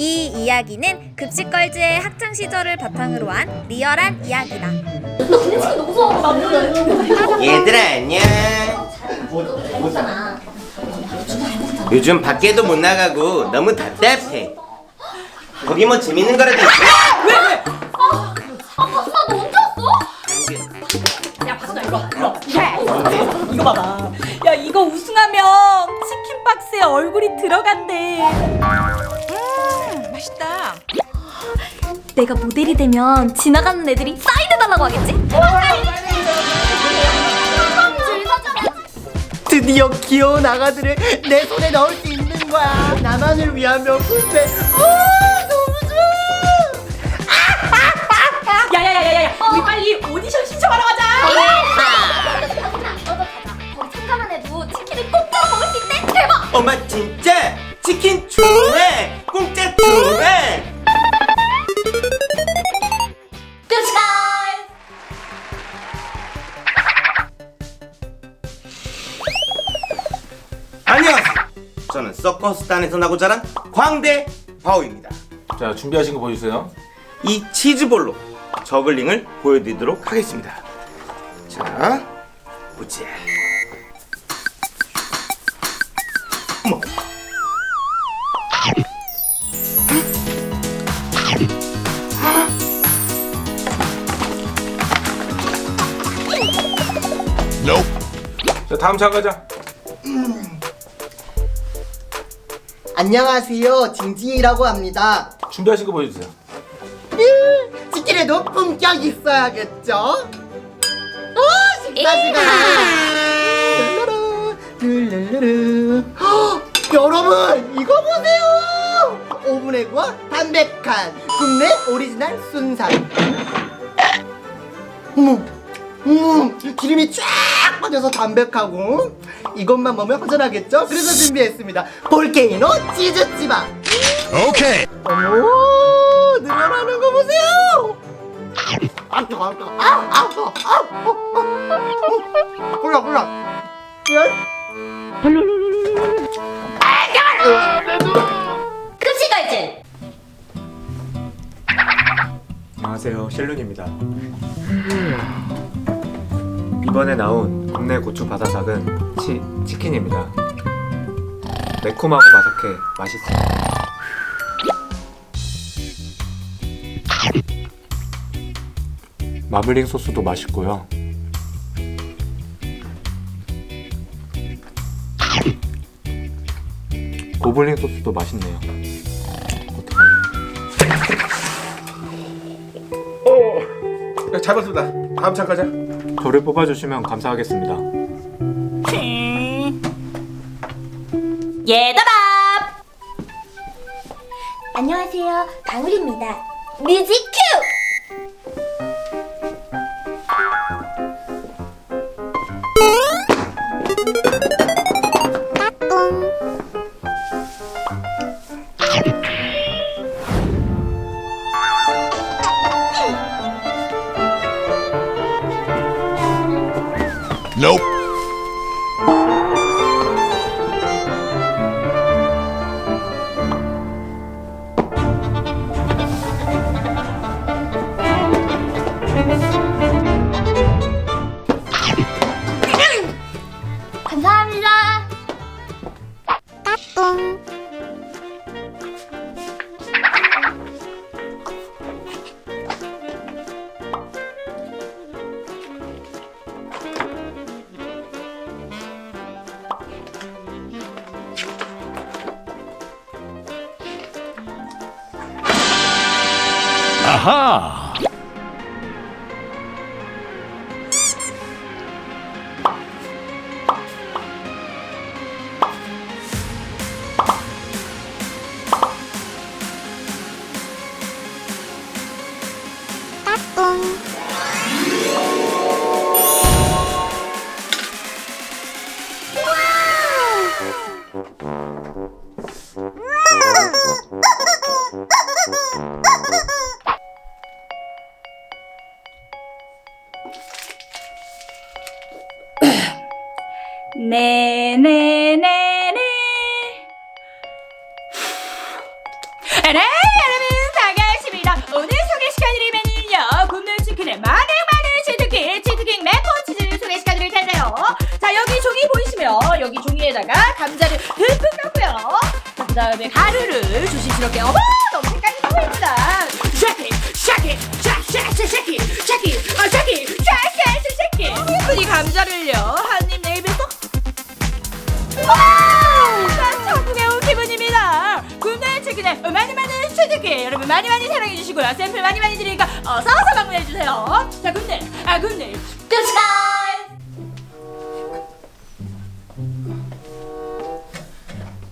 이 이야기는 급식걸즈의 학창 시절을 바탕으로 한 리얼한 이야기다. 얘들아 안녕 요즘 밖에도 못 나가고 너무 답답해 거기 뭐 재밌는 거라도 있어? 이거 봐봐. 야 이거 우승하면 치킨 박스에 얼굴이 들어간대. 내가 모델이 되면 지나가는 애들이 사인해달라고 하겠지? 드디어 귀여운 아가들을 내 손에 넣을 수 있는 거야. 나만을 위한 명품백. 아, 너무 좋아. 야야야야야 우리 빨리 오디션 신청하러 저는 서커스단에서 나고 자란 광대 바오입니다 자 준비하신 거 보여주세요. 이 치즈볼로 저글링을 보여드리도록 하겠습니다 자 보자 어머 자 다음 참가자. 안녕하세요. 징징이라고 합니다. 준비하신 거 보여주세요. 치킨에도 품격 있어야겠죠? 오, 식사 시간. 룰루루, 룰루루. 헉, 여러분, 이거 보세요. 오븐에 구워 담백한 국내 오리지널 순살. 어머, 음, 기름이 쫙 빠져서 담백하고 이것만 먹으면 허전하겠죠? 그래서 준비했습니다. 볼케이노 치즈찌바. Okay. 어머 늘어나는 거 보세요 아 뜨거 아 뜨거 아 아 뜨거 아 콜라 콜라 급식걸즈! 안녕하세요 셸룬입니다 이번에 나온 국내 고추 바사삭은 치, 치킨입니다. 매콤하고 바삭해 맛있습니다. 마블링 소스도 맛있고요. 고블린 소스도 맛있네요. 네, 잘 봤습니다. 다음 참가자. 저를 뽑아주시면 감사하겠습니다 얘들아. 안녕하세요. 방울입니다. 뮤직 큐! Aha. 네네네네. 네 여러분 반갑습니다. 오늘 소개시켜드릴 메뉴는요 굽는 치킨의 많은 많은 치트킹 치트킹 매콤 치즈를 소개시켜드릴 텐데요. 자 여기 종이 보이시면 여기 종이에다가 감자를 듬뿍 넣고요. 자, 그 다음에 가루를 조심스럽게 어머 너무 색깔이 보입니다. 샤키 샤키 샤샤샤 샤키 어 샤키 예쁜 이 감자를요 한입 내입에 쏙 와우! 난 천국에 온 기분입니다. 굽는 치킨의 많이 많은 치즈기 여러분 많이 많이 사랑해 주시고요. 샘플 많이 많이 드리니까 어서 어서 방문해 주세요. 자, 근데 아 근데 뚜스카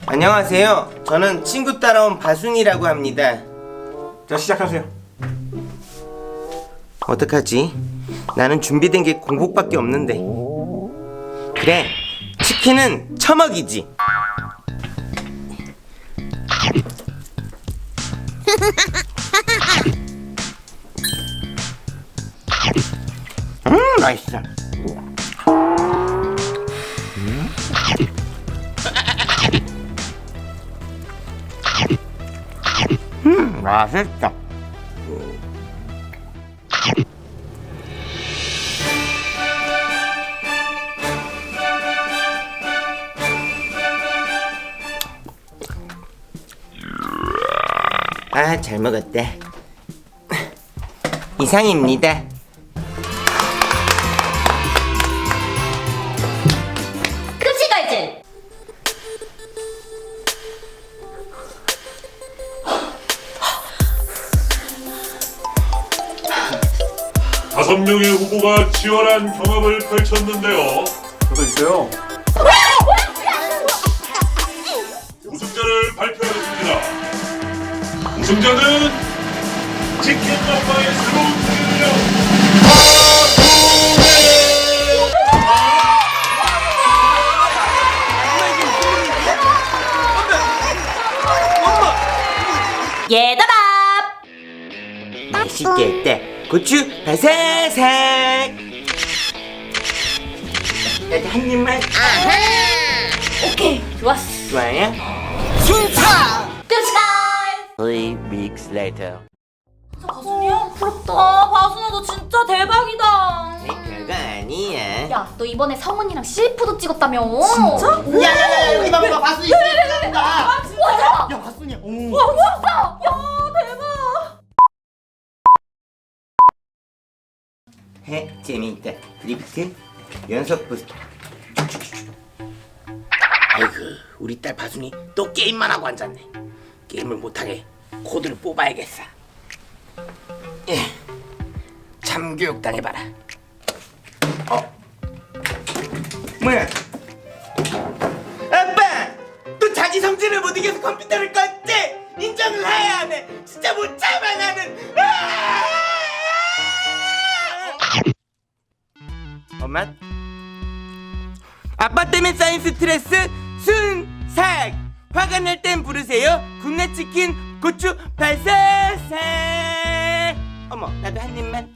안녕하세요. 저는 친구 따라온 바순이라고 합니다. 자 시작하세요. 어떡하지? 나는 준비된 게 공복밖에 없는데. 그래, 치킨은 처먹이지. 음, 맛있어. 음, 맛있다. 아, 잘 먹었다. 이상입니다. 급식 갈증 다섯 명의 후보가 치열한 경합을 펼쳤는데요. 저도 있어요. 우승자를. 우 승자는 치킨 먹방의 새로운 승리요. 얘들아 맛있겠다. 고추 바사삭. 나도 한 입만. 오케이 좋았어 좋아요? 뚜스카 Three weeks later. 바순이야 부럽다 바순아 너 진짜 대박이다 에이, 별거 아니야. 야, 너 이번에 성훈이랑 CF도 찍었다며. 진짜? 야야야야 우리 봐봐 바순이 진짜 아, 진짜? 야 바순이 오. 와 진짜 야 대박 해, 재미있다. 드리프트, 연속 부스터. 아이고, 우리 딸 바순이 또 게임만 하고 앉았네. 게임을 못하게 코드를 뽑아야겠어. 예, 참교육 당해봐라. 어? 뭐야? 아빠! 또 자기 성질을 못 이겨서 컴퓨터를 껐지? 인정을 해야 하네. 진짜 못 참아 나는. 아! 엄마? 아빠 때문에 쌓인 스트레스 순삭 화가 날 땐 부르세요. 굽네 치킨 고추 발사삭 어머 나도 한 입만